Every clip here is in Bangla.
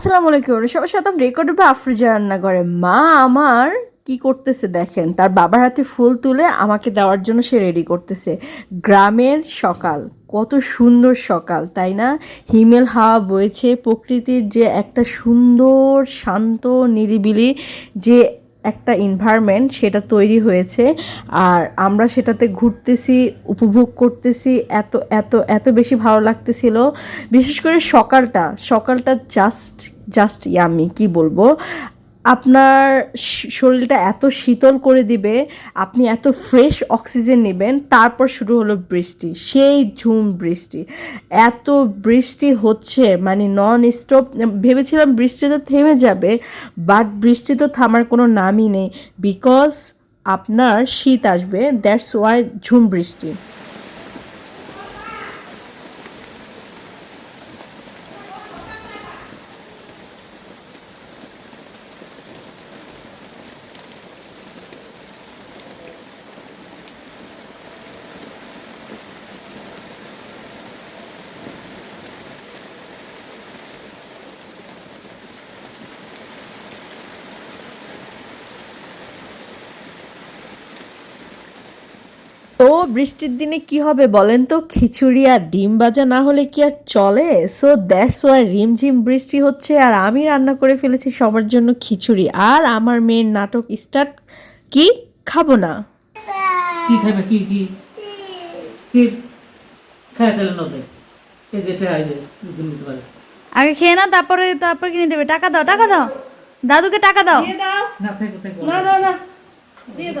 আসসালামু আলাইকুম। সবার সাথে রেকর্ড হবে আফ্রিজা রান্না করে। মা আমার কি করতেছে দেখেন? তার বাবার হাতে ফুল তুলে আমাকে দেওয়ার জন্য সে রেডি করতেছে। গ্রামের সকাল, কত সুন্দর সকাল, তাই না? হিমেল হাওয়া বয়েছে প্রকৃতির যে একটা সুন্দর, শান্ত, নিরিবিলি যে একটা এনভায়রনমেন্ট সেটা তৈরি হয়েছে আর আমরা সেটাতে ঘুরতেছি, উপভোগ করতেছি, এত এত এত বেশি ভালো লাগতেছিল। বিশেষ করে সকালটা সকালটা জাস্ট জাস্ট ইয়ামি কি বলব? আপনার শরীরটা এত শীতল করে দিবে, আপনি এত ফ্রেশ অক্সিজেন নেবেন, তারপর শুরু হলো বৃষ্টি, সেই ঝুম বৃষ্টি। এত বৃষ্টি হচ্ছে মানে নন স্টপ ভেবেছিলাম বৃষ্টি তো থেমে যাবে বাট বৃষ্টি তো থামার কোনো নামই নেই বিকজ আপনার শীত আসবে দ্যাটস ওয়াই ঝুম বৃষ্টি। তো বৃষ্টির দিনে কি হবে বলেন তো? খিচুড়ি আর ডিম ভাজা না হলে কি আর চলে? সো দ্যাটস ওয়াই রিমঝিম বৃষ্টি হচ্ছে আর আমি রান্না করে ফেলেছি সবার জন্য খিচুড়ি। আর আমার মেয়ের নাটক স্টার্ট কি? খাব না। কি খাবে? কি কি? চিপস খায় তাহলে নজে এই যেটা এই যে নিতে পারে। আগে খেয়ে নাও তারপরে তারপর কিনে দেবে। টাকা দাও টাকা দাও। দাদুকে টাকা দাও। না না না। যাই।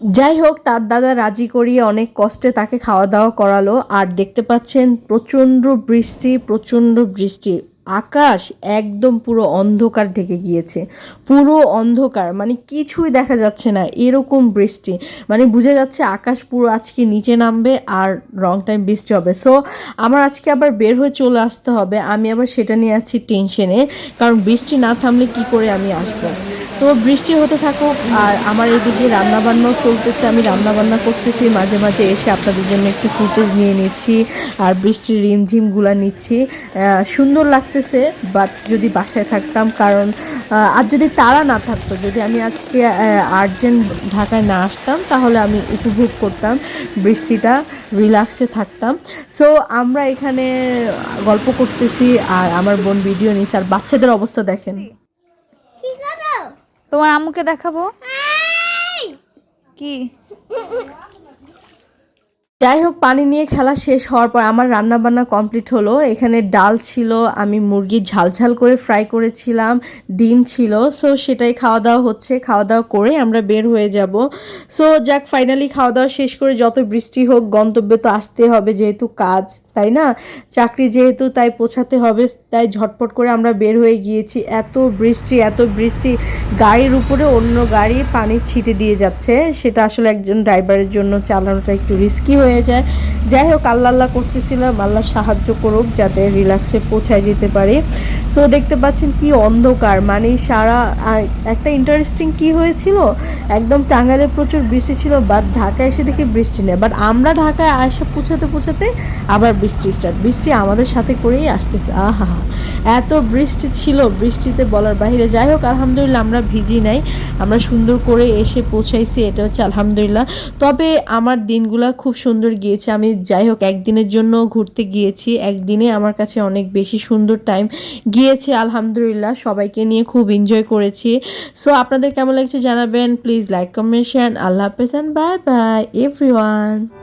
যাই হোক তার দাদা রাজি করিয়ে অনেক কষ্টে তাকে খাওয়া দাওয়া করালো। আর দেখতে পাচ্ছেন প্রচণ্ড বৃষ্টি প্রচণ্ড বৃষ্টি। আকাশ একদম পুরো অন্ধকার ঢেকে গিয়েছে। পুরো অন্ধকার মানে কিছুই দেখা যাচ্ছে না এরকম বৃষ্টি। মানে বোঝা যাচ্ছে আকাশ পুরো আজকে নিচে নামবে আর রং টাইম বৃষ্টি হবে। সো আমার আজকে আবার বের হয়ে চলে আসতে হবে। আমি আবার সেটা নিয়ে আছি টেনশনে। কারণ বৃষ্টি না থামলে কি করে আমি আসব? তো বৃষ্টি হতে থাকুক আর আমার এদিকে রান্নাবান্নাও চলতেছে, আমি রান্নাবান্না করতেছি, মাঝে মাঝে এসে আপনাদের জন্য একটু ফুটেজ নিয়ে নিচ্ছি, আর বৃষ্টির রিমঝিমগুলা নিচ্ছি। সুন্দর লাগতেছে বাট যদি বাসায় থাকতাম, কারণ আর যদি তারা না থাকতো, যদি আমি আজকে আর্জেন্ট ঢাকায় না আসতাম, তাহলে আমি উপভোগ করতাম বৃষ্টিটা, রিল্যাক্সে থাকতাম। সো আমরা এখানে গল্প করতেছি, আর আমার বোন ভিডিও নিচ্ছে, আর বাচ্চাদের অবস্থা দেখেন। তোমার আম্মুকে দেখাবো? কি? যাই হোক পানি নিয়ে খেলা শেষ হওয়ার পর আমার রান্না বান্না কমপ্লিট হলো। এখানে ডাল ছিল, আমি মুরগির ঝাল ঝাল করে ফ্রাই করেছিলাম, ডিম ছিল। সো, সেটাই খাওয়া দাওয়া হচ্ছে। খাওয়া দাওয়া করে আমরা বের হয়ে যাব। সো, যাক ফাইনালি খাওয়া দাওয়া শেষ করে যত বৃষ্টি হোক, গন্তব্যে তো আসতে হবে যেহেতু কাজ, তাই না? চাকরি যেহেতু, তাই পৌঁছাতে হবে, তাই ঝটপট করে আমরা বের হয়ে গিয়েছি। এত বৃষ্টি এত বৃষ্টি, গাড়ির উপরে অন্য গাড়ি পানি ছিটে দিয়ে যাচ্ছে। সেটা আসলে একজন ড্রাইভারের জন্য চালানোটা একটু রিস্কি হয়ে যায়। যাই হোক, আল্লাহ আল্লাহ করতেছিলাম, আল্লাহ সাহায্য করুক যাতে রিল্যাক্সে পৌঁছায় যেতে পারে। সো দেখতে পাচ্ছেন কি অন্ধকার মানে সারা একটা ইন্টারেস্টিং কি হয়েছিল? একদম টাঙ্গাইলে প্রচুর বৃষ্টি ছিল বাট ঢাকায় এসে দেখি বৃষ্টি নেই। বাট আমরা ঢাকায় আসে পৌঁছাতে পৌঁছাতে আবার বৃষ্টি স্টার্ট বৃষ্টি আমাদের সাথে করেই আসতেছে। আহা, এত বৃষ্টি ছিল, বৃষ্টিতে বলার বাইরে যাই হোক, আলহামদুলিল্লাহ আমরা ভিজি নাই, আমরা সুন্দর করে এসে পৌঁছাইছি, এটা হচ্ছে আলহামদুলিল্লাহ। তবে আমার দিনগুলা খুব সুন্দর গিয়েছে। আমি যাই হোক, একদিনের জন্য ঘুরতে গিয়েছি। একদিনে আমার কাছে অনেক বেশি সুন্দর টাইম গিয়েছে, আলহামদুলিল্লাহ। সবাইকে নিয়ে খুব এনজয় করেছি। সো আপনাদের কেমন লাগছে জানাবেন। প্লিজ লাইক কমেন্ট শেয়ার আল্লাহ হাফেজ বাই বাই এভরিওয়ান